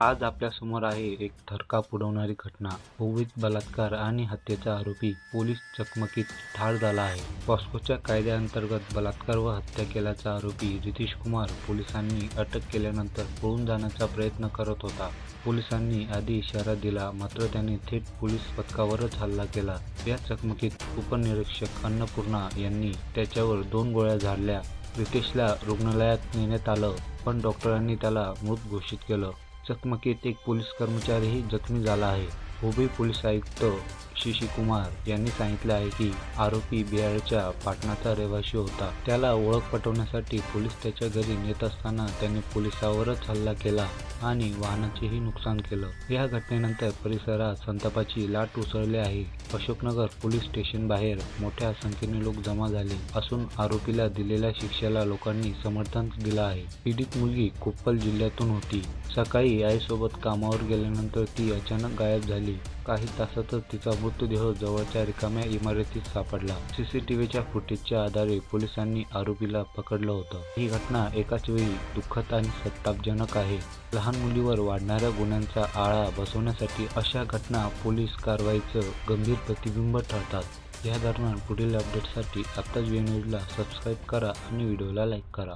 आज आपल्यासमोर आहे एक थरका उडवणारी घटना. विविध बलात्कार आणि हत्येचा आरोपी पोलीस चकमकीत ठार झाला आहे. पॉस्कोच्या कायद्याअंतर्गत बलात्कार व हत्या केल्याचा आरोपी रितीश कुमार पोलिसांनी अटक केल्यानंतर पळून जाण्याचा प्रयत्न करत होता. पोलिसांनी आधी इशारा दिला मात्र त्याने थेट पोलीस पथकावरच हल्ला केला. या चकमकीत उपनिरीक्षक अन्नपूर्णा यांनी त्याच्यावर दोन गोळ्या झाडल्या. रितेशला रुग्णालयात नेण्यात आलं पण डॉक्टरांनी त्याला मृत घोषित केलं. चकमकीत एक पोलीस कर्मचारीही जखमी झाला आहे. हुबळी पोलीस आयुक्त शिशी कुमार यांनी सांगितले आहे की आरोपी बिहारच्या पाटणाचा रहिवासी होता. त्याला ओळख पटवण्यासाठी पोलीस त्याच्या घरी नेत असताना त्याने पोलिसावरच हल्ला केला आणि वाहनाचेही नुकसान केलं. या घटनेनंतर परिसरात संतापाची लाट उसळली आहे. अशोकनगर पोलीस स्टेशन बाहेर मोठ्या संख्येने लोक जमा झाले असून आरोपीला दिलेल्या शिक्षेला लोकांनी समर्थन दिलं आहे. पीडित मुलगी कोप्पल जिल्ह्यातून होती. सकाळी आईसोबत कामावर गेल्यानंतर ती अचानक गायब झाली. काही तासातच तिचा मृतदेह जवळच्या रिकाम्या इमारतीत सापडला. सीसीटीव्हीच्या फुटेजच्या आधारे पोलिसांनी आरोपीला पकडलं होतं. ही घटना एकाच वेळी दुःखद आणि संतापजनक आहे. लहान मुलीवर वाढणाऱ्या गुन्ह्यांचा आळा बसवण्यासाठी अशा घटना पोलीस कारवाईचं गंभीर प्रतिबिंब ठरतात. या दरम्यान पुढील अपडेटसाठी आत्ताच न्यूजला सबस्क्राईब करा आणि व्हिडिओला लाईक करा.